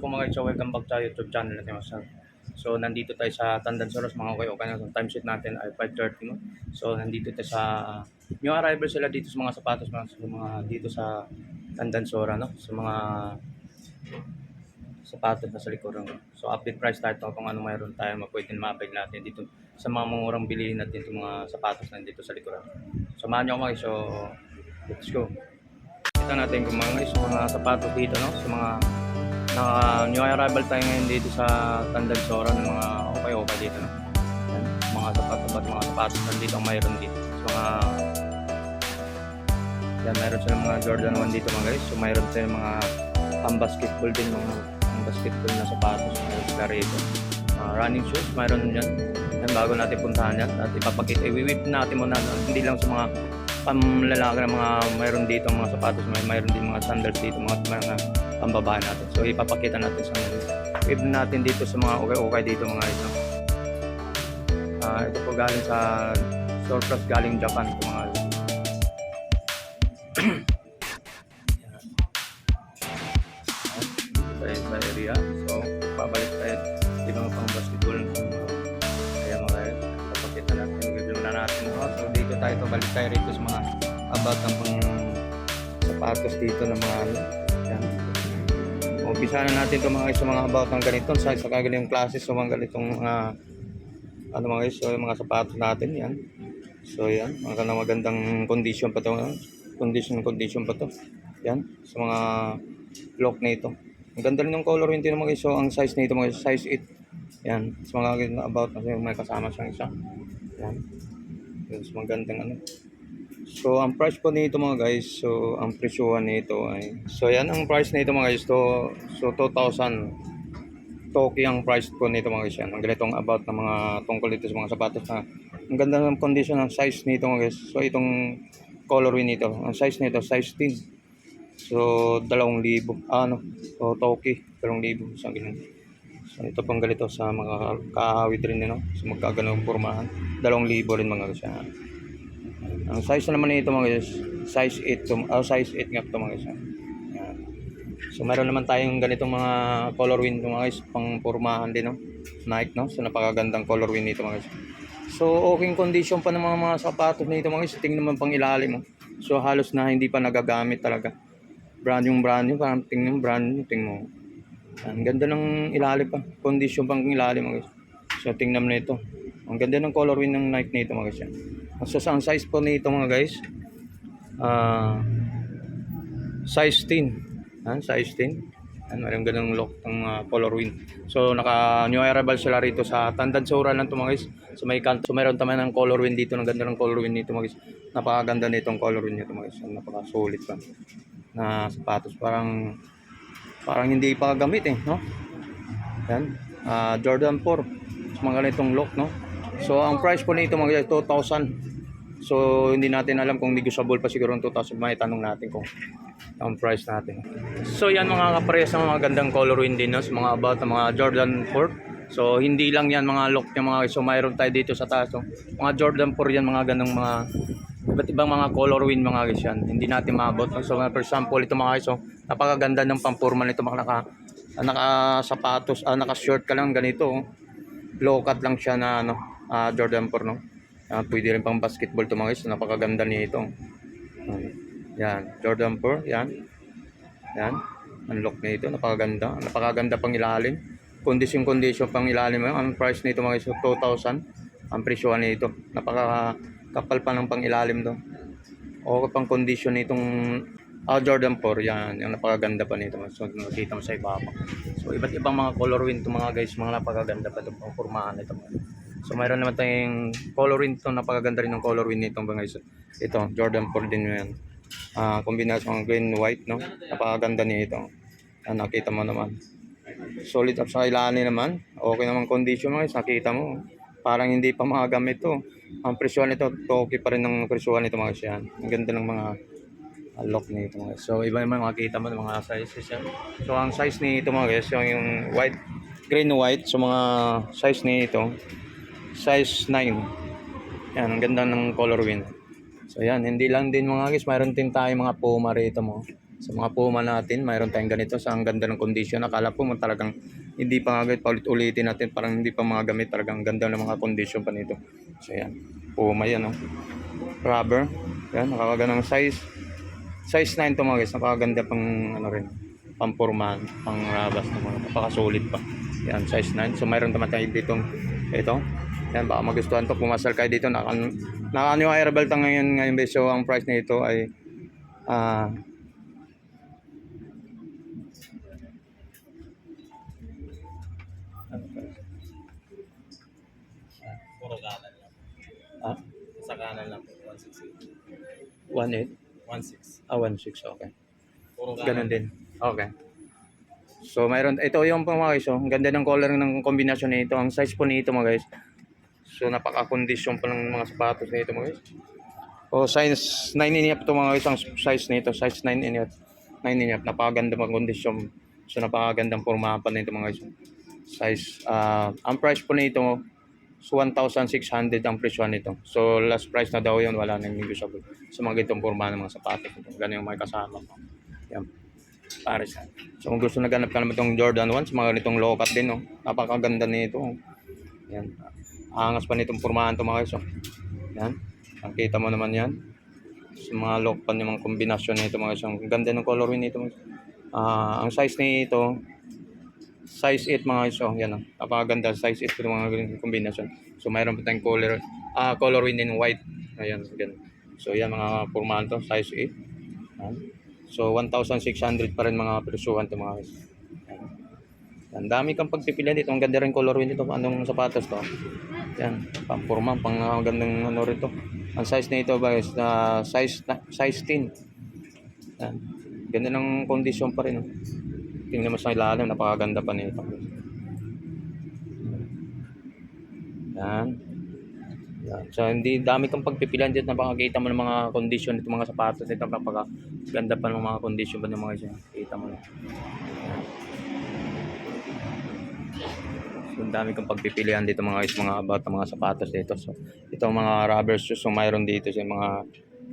hapon mga so welcome back sa YouTube channel natin mga sir. So nandito tayo sa Tandansoros mga kayo kaya ang time sheet natin ay 5.30 no. So nandito tayo sa new arrival sila dito sa mga sapatos mga, sa mga dito sa Tandansora no. Sa mga sapatos na sa likuran. So update price tayo kung ano mayroon tayo mapwede na ma-apply natin dito sa mga murang bilihin natin itong mga sapatos na dito sa likuran. Samahan niyo ako mga so let's go. Kita natin kung mga mga sapatos dito no sa mga naka new arrival tayo ngayon dito sa Tandansora ng mga okay okay dito no. Mga sapatos at mga sapatos nandito ang mayroon dito. So mga yan, mayroon silang mga Jordan 1 dito mga guys. So mayroon silang mga pang-basketball din, mga pang-basketball na sapatos. Mayroon sila rito. Mga running shoes, mayroon yan. Yan, bago natin puntahan yan. At ipapakita, i-whip natin muna. Hindi lang sa mga pamlalaki na mga mayroon dito mga sapatos. May mayroon din mga sandals dito, mga, mga pambabae natin. So ipapakita natin sa mga whip natin dito sa mga okay-okay dito mga. No? Ah, ito po galing sa surplus galing Japan ito mga guys. Umpisa na natin ito mga guys sa mga about ng ganito. Sa, sa ganitong classes. So, mga ganitong mga ano mga guys. Yung mga sapatos natin. Yan. So, yan. Mga magandang condition pa ito. Condition, condition pa to. Yan. Sa mga lock na ito. Ang ganda rin ng color yung tinamag So, ang size nito mga size 8. Yan. Mas mga about kasi may kasama siyang isa. Yan. Yan. Mas magandang ano. So, ang price po nito mga guys, so, ang presyuhan nito ay, so, yan ang price nito mga guys, to, so, 2,000 Toki ang price po nito mga guys, yan. Ang ganitong about ng mga tungkol dito sa mga sapatos na, ang ganda ng condition ng size nito mga guys. So, itong colorway nito, ang size nito, size 10. So, dalawang libo. Ah, ano? So, Toki. Dalawang libo. Sa ganun. So, ito pang ganito sa mga kahawid rin, no? Sa magkaganong. Dalawang libo rin mga kasi. Ang size naman nito mga guys, size 8 to, ah, size 8 nga to mga guys. So, meron naman tayong ganitong mga color wind mga guys, pang pormahan din, no? Nike, no? So, napakagandang color wind nito mga guys. So, okay condition pa ng mga, mga sapatos nito mga guys. Tingnan naman pang ilalim, mo. So, halos na hindi pa nagagamit talaga brand yung brand new, parang tingnan brand new, tingnan mo. Ang ganda ng ilalim pa, condition pang ilalim mga guys. So tingnan mo na ito. Ang ganda ng color win ng Nike nito mga guys. So ang size po nito mga guys, ah size 10. Yan, size 10. Yan, mayroong ganung look ng uh, color win. So naka new arrival sila rito sa Tandansura lang to mga guys. So may kanto. So meron naman ng color win dito, ng ganda ng color win nito mga guys. Napakaganda nitong color win nito mga guys. Napaka-solid pa na sapatos parang parang hindi pa eh no yan Ah, Jordan 4 sa mga ganitong look no so ang price po nito mga guys 2,000 so hindi natin alam kung negotiable pa siguro ng 2,000 may tanong natin kung ang price natin so yan mga kaparehas ng mga gandang color din no mga about ng mga Jordan 4 so hindi lang yan mga look yung mga so mayroon tayo dito sa taas no? mga Jordan 4 yan mga ganong mga iba't ibang mga color win mga guys yan. Hindi natin maabot. So for example, ito mga guys, so, napakaganda ng pampurma nito mga naka, naka sapatos, ah, naka short ka lang ganito. Oh. Low cut lang siya na ano, ah, Jordan 4 no. Ah, pwede rin pang basketball to mga guys. Napakaganda nito. Yan, Jordan 4, yan. Yan. Ang look nito, napakaganda. Napakaganda pang ilalim. Condition condition pang ilalim. Ang price nito mga guys, 2,000. Ang presyo nito. Napaka kapal pa ng pangilalim do. O pang condition nitong ah, Jordan 4, yan, yung napakaganda pa nito. So, nakita mo sa ibabaw. So, iba't ibang mga color win to mga guys, mga napakaganda pa itong pang formahan nito. So, mayroon naman tayong color win to, napakaganda rin ng color win nito mga guys. Ito, Jordan 4 din yan. Ah, kombinasyon ng green white, no? Napakaganda nito. Ah, nakita mo naman. Solid up sa ilalim naman. Okay naman condition mga guys, nakita mo. Parang hindi pa makagamit to. Ang presyo nito, toki pa rin ng presyo nito mga guys yan. Ang ganda ng mga uh, lock nito mga guys. So iba naman makikita mo ng mga sizes yan. So ang size nito mga guys, yung, yung white green white. So mga size nito, size 9. Yan, ang ganda ng color wheel. So yan, hindi lang din mga guys, mayroon din tayo mga Puma rito mo. Sa mga Puma natin, mayroon tayong ganito sa ang ganda ng condition. Akala po mo talagang hindi pa nga guys, paulit-ulitin natin, parang hindi pa mga gamit, talagang ganda ng mga condition pa nito. So yan, Puma yan oh. Rubber, yan, nakakaganda ng size. Size 9 to mga guys, nakakaganda pang ano rin, pang purman, pang rabas na mga napakasulit pa. Yan, size 9. So mayroon naman tayo dito, ito, yan, baka magustuhan to. Pumasal kayo dito. Naka, naka ano yung Air Belta ngayon ngayon guys. So, ang price nito ay ah Puro kanan lang. ah, Sa kanan lang po, 168. 1.8? 16. Ah, 1.6. Okay. Puro kanan. Ganun din. Okay. So, mayroon, ito yung pang mga guys. Oh. Ang ganda ng color ng kombinasyon nito. Ang size po nito mga guys. So, napaka-condition pa ng mga sapatos nito mga guys. O, size 9 and half to mga guys. Ang size nito. Size 9 and half. 9 and half. Napakaganda mga kondisyon. So, napakagandang formahan pa nito mga guys. Size, ah, ang price po nito, So 1,600 ang presyo nito. So last price na daw yun, wala nang negotiable. So mga ganitong forma ng mga sapatos. Ganun yung may kasama. Yan. Pares. So kung gusto na ganap ka naman itong Jordan 1, sa mga ganitong low cut din, no? napakaganda nito. oh. Yan. Angas pa nitong formahan ito mga guys. oh. Yan. Nakita mo naman yan. Sa mga low pa ng mga kombinasyon nito mga guys. Ang ganda ng color nito. Ah, ang size nito, size 8 mga guys. Oh, yan oh. Napakaganda size 8 yung mga kombinasyon. So mayroon pa tayong color ah color win in white. Ayan, ganun. So yan mga formahan to, size 8. Yan. So 1,600 pa rin mga presyuhan to mga guys. Yan, dami kang pagpipilian dito. Ang ganda rin color nito. Anong sapatos to? Yan, pang forma, pang uh, gandang ano rito. Ang size nito ba guys, na size na, size 10. Yan. Ganda ng condition pa rin. Oh. Tingnan mo sa ilalim, napakaganda pa nito. Yan. Yan. So, hindi dami kang pagpipilian dito. Napakakita mo ng mga condition nito mga sapatos nito. Napakaganda pa ng mga condition pa ng mga isya. Kita mo na. Yan. Ang dami kang pagpipilian dito mga guys, mga about mga sapatos dito. So, ito mga rubber shoes. So, mayroon dito sa mga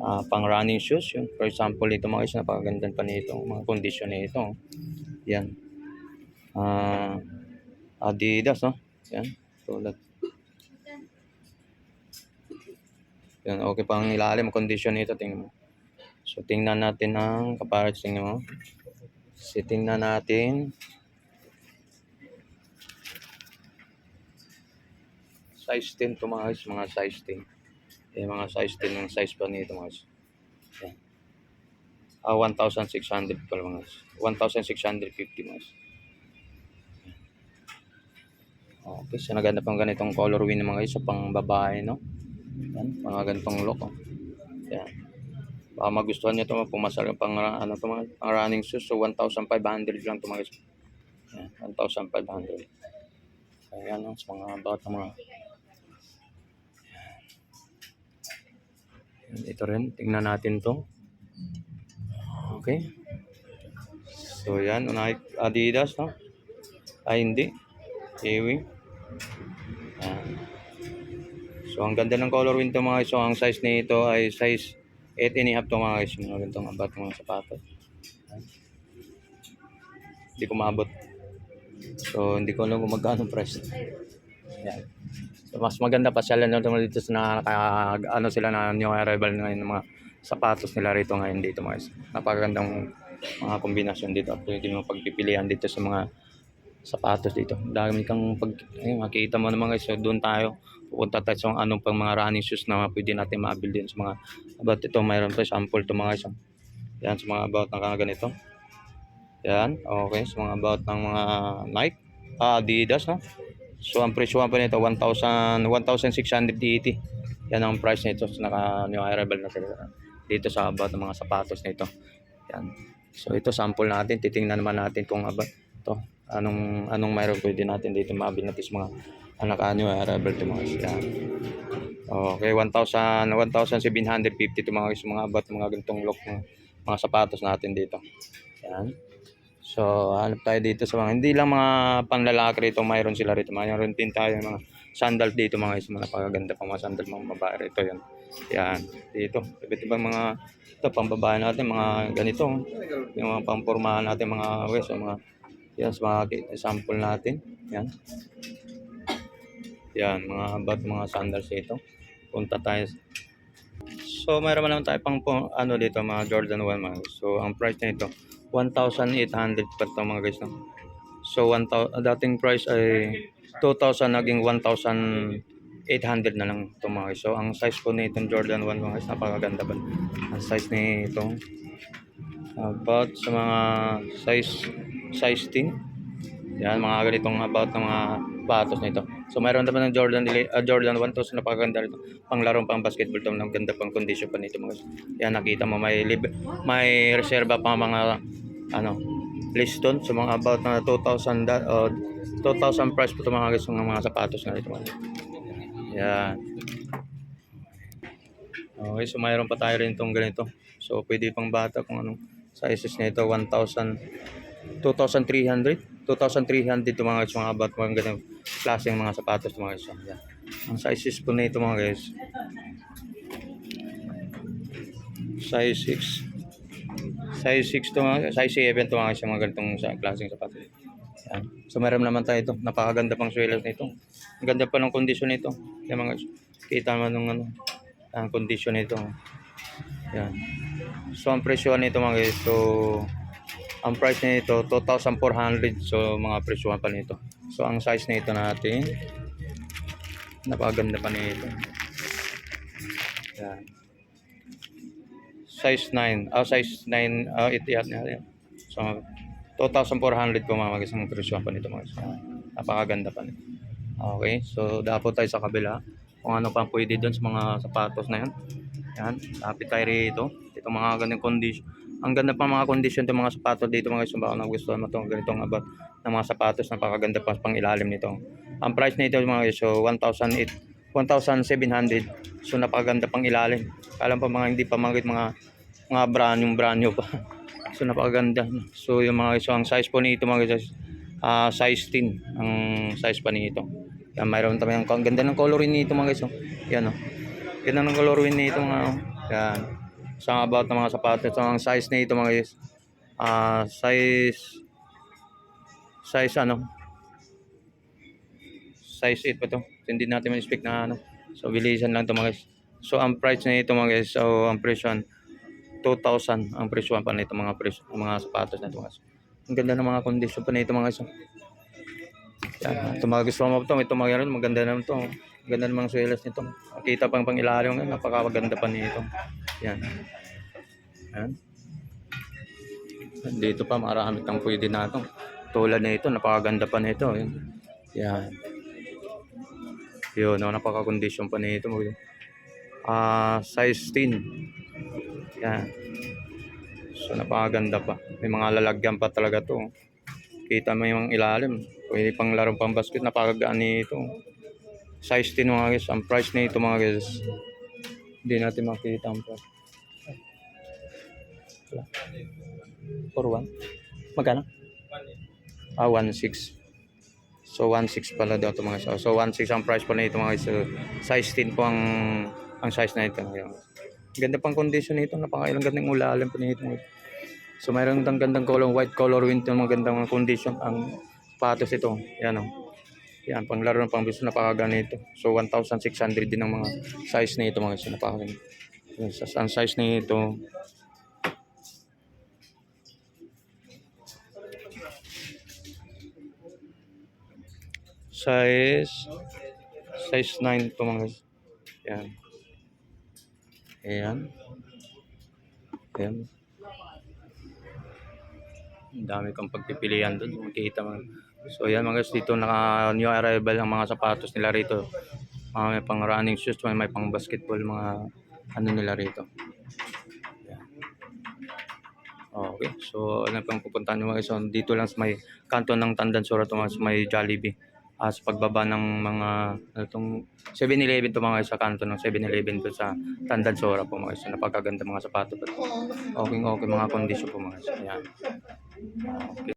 ah, pang running shoes. Yun. For example, ito mga guys, napakaganda pa nito. Mga condition nito. Yan. Ah, Adidas, no? Yan. Tulad. Yan, okay pang ilalim condition nito, tingnan mo. So, tingnan natin ang kaparats, tingnan mo. So, tingnan natin. Size 10 to mga guys, mga size 10. Eh, mga size 10 yung size pa nito mga guys. Ah, 1,600 pala mga guys. 1,650 mga guys. Okay, so naganda pang ganitong color win mga guys sa pang babae, no? Yan, mga ganitong look, oh. Yan. Baka magustuhan nyo ito, pumasal ka pang, ano to, mga, pang running shoes. So, 1,500 lang ito mga guys. Yan, 1,500. Ayan, sa mga ng mga ito rin, tingnan natin to. Okay. So yan, unay Adidas, no? Ay, hindi. Kiwi. Yan. So, ang ganda ng color win to mga guys. So, ang size nito ay size 8 and a half to mga guys. Mga ganitong abat ng mga sapatos. Hindi ko maabot. So, hindi ko alam kung magkano price. Yan. So, mas maganda pa sila nito dito sa naka, ano sila na new arrival ng mga sapatos nila rito ngayon dito mga guys. Napakagandang mga kombinasyon dito. At pwede mo pagpipilian dito sa mga sapatos dito. Dami kang pag ayun, makita mo naman guys. So, doon tayo. Pupunta tayo sa anong pang mga running shoes na pwede natin mabil din sa mga about ito. Mayroon pa sample to mga guys. Yan sa mga about ng ganito. Yan. Okay. Sa mga about ng mga Nike. Ah, Adidas. No? So, ang presyo pa nito, 1,000 1,680. Yan ang price nito. So, naka new arrival na sila dito sa about ng mga sapatos nito. Yan. So, ito sample natin. Titingnan naman natin kung about to anong anong mayroon pwede natin dito mabil natin sa mga anak anyo arrival to mga yan. Okay, 1,000 1,750 to mga mga about mga ganitong look ng mga sapatos natin dito. Yan. So, hanap tayo dito sa mga, hindi lang mga panlalaki rito, mayroon sila rito. Mayroon din tayo mga sandal dito mga guys, mga napakaganda pang mga sandal mga babae rito yan. Yan, dito. Iba't ibang mga, ito, pang babae natin, mga ganito. Yung mga pangpormahan natin, mga guys, yung mga, yan, sa mga sample natin. Yan. Yan, mga about mga sandals dito. Punta tayo. So, mayroon naman tayo pang ano dito, mga Jordan 1 mga. So, ang price nito, 1,800 per to mga guys. No? So, 1,000, ang dating price ay 2,000 naging 1,800 na lang ito mga guys. So, ang size po nitong Jordan 1 mga guys, napakaganda ba? Ang size nito, about sa mga size size 10. Yan, mga ganitong about ng mga batos nito. So, mayroon naman ng Jordan ah, Jordan 1 to, so napakaganda rito. Panglarong pang basketball to, ng ganda pang condition pa nito mga. Yan, nakita mo may lib- may reserva pa mga ano, liston so mga about na 2,000 da- uh, 2,000 price po ito mga guys ng mga sapatos na ito. Yan. Okay, so mayroon pa tayo rin itong ganito. So, pwede pang bata kung anong sizes nito 1,000 2,300 2,300 ito mga guys mga about mga ganitong klaseng mga sapatos mga guys. Yan. Ang sizes po nito mga guys size 6 size 6 to mga size 7 to mga guys mga ganitong sa klaseng sapatos. Yan. So meron naman tayo ito. Napakaganda pang swelas nito. Ang ganda pa ng kondisyon nito. Yan mga guys. Kita naman ng ano ang kondisyon nito. Yan. So ang presyo nito mga guys. So ang price nito 2,400. So mga presyo pa nito. So ang size nito natin napakaganda pa nito. Yan. Size 9. Ah, size 9. Ah, ito yan. yan. So 2,400 po mga guys ang presyo pa nito mga. Napakaganda pa nito. Okay, so dapat tayo sa kabila. Kung ano pa pwede doon sa mga sapatos na yan. Yan, lapit tayo rito. Ito mga ganyung condition. Ang ganda pa mga condition ng mga sapatos dito mga guys. Kung baka nagustuhan mo itong ganitong about ng mga sapatos. Napakaganda pa pang ilalim nito. Ang price nito mga guys, so 1,800 1,700. So napakaganda pang ilalim. Alam pa mga hindi pa mga mga mga brand yung brand new pa. so napakaganda. So yung mga so ang size po nito mga guys, ah size 10 ang size pa nito. Yan mayroon tayo ang ganda ng coloring nito mga guys. Oh. Yan oh. Ganda ng coloring nito mga oh. Yan. Ang about ng mga sapatos, so ang size nito mga guys. Ah size size ano? Size 8 pa to. Hindi natin ma-speak na ano. So bilisan lang to mga guys. So ang price nito mga guys, so ang presyo 2,000 ang presyo pa nito mga presyo, mga sapatos na ito guys. Ang ganda ng mga condition pa nito mga guys. Yan, ito mga gusto mo ito, ito mga yan, maganda naman ito. Ganda ng mga swelas nito. Makita pang pang ilalim, napakaganda pa nito. Yan. Yan. Dito pa marami kang pwede na ito. Tulad na ito, napakaganda pa nito. Yan. Yan. Yun, no, napaka-condition pa nito. Ah, size 10. Yan. So napakaganda pa. May mga lalagyan pa talaga to. Kita mo yung ilalim. Pwede pang larong pang basket. Napakagaan nito. Size 10 mga guys. Ang price nito mga guys. Hindi natin makita ang price. Wala. For one. Magkano? Ah, 1.6. So 1.6 pala daw ito mga guys. So 1.6 ang price pa nito mga. So, size 10 po ang ang size na ito. Ayan. Ganda pang condition nito. Napakailang gandang ulalim pa nito. So mayroon ng gandang color, white color wind yung magandang condition ang patos ito. Yan o. Yan, panglaro ng pangbiso napakaganito. So 1,600 din ang mga size nito mga guys. Napakaganito. Yes, ang size nito size size 9 ito mga guys. Yan. Ayan. Ayan. Ang dami kang pagpipilian doon. Makikita mo. So yan mga guys, dito naka new arrival ang mga sapatos nila rito. Mga may pang running shoes, may, may pang basketball, mga ano nila rito. Yan. Okay, so ano pang pupuntahan nyo mga guys. So, dito lang may kanto ng Tandan Sura to mga sa may Jollibee. Ah, sa pagbaba ng mga ano tong 7-Eleven to mga sa kanto ng 7-Eleven to sa Tandansora po mga. So, napakaganda mga sapatos. Okay, okay mga kondisyon po mga guys. Ayan. Okay.